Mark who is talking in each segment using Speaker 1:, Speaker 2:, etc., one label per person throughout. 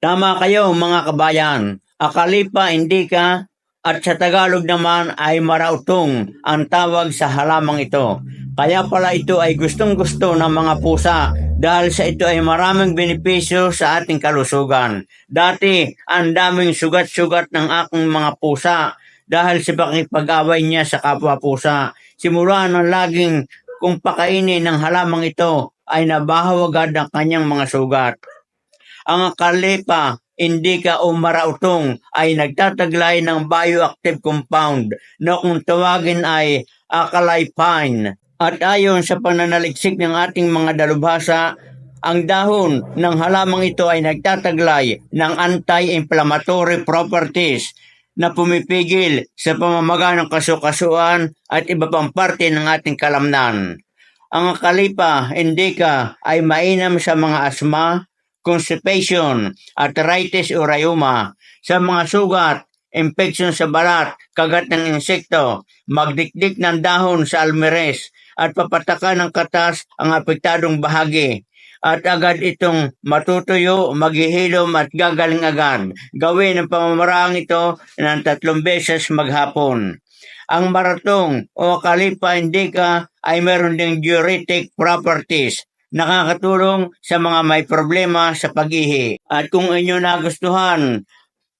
Speaker 1: Tama kayo mga kabayan. Akalipa, Indica at sa Tagalog naman ay marautong ang tawag sa halamang ito. Kaya pala ito ay gustong gusto ng mga pusa dahil sa ito ay maraming benepisyo sa ating kalusugan. Dati, ang daming sugat-sugat ng aking mga pusa dahil sa pakipag-away niya sa kapwa pusa. Simula ng laging kung pakainin ng halamang ito ay nabahaw agad ang kanyang mga sugat. Ang kalipa, indica o marautong ay nagtataglay ng bioactive compound na kung tawagin ay acalypine. At ayon sa pananaliksik ng ating mga dalubhasa, ang dahon ng halamang ito ay nagtataglay ng anti-inflammatory properties na pumipigil sa pamamaga ng kasukasuan at iba pang parte ng ating kalamnan. Ang kalipa, indica, ay mainam sa mga asma, constipation, arthritis o rheuma, sa mga sugat, infection sa balat, kagat ng insekto, magdikdik ng dahon sa almeres, at papataka ng katas ang apektadong bahagi. At agad itong matutuyo, maghihilom at gagaling agad. Gawin ang pamamaraang ito ng tatlong beses maghapon. Ang maratong o kalipa indica ay meron ding diuretic properties nakakatulong sa mga may problema sa pag-ihi. At kung inyo nagustuhan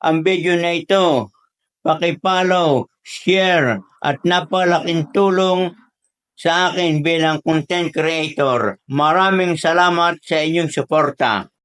Speaker 1: ang video na ito, pakipollow, share, at napalaking tulong sa akin bilang content creator. Maraming salamat sa inyong suporta.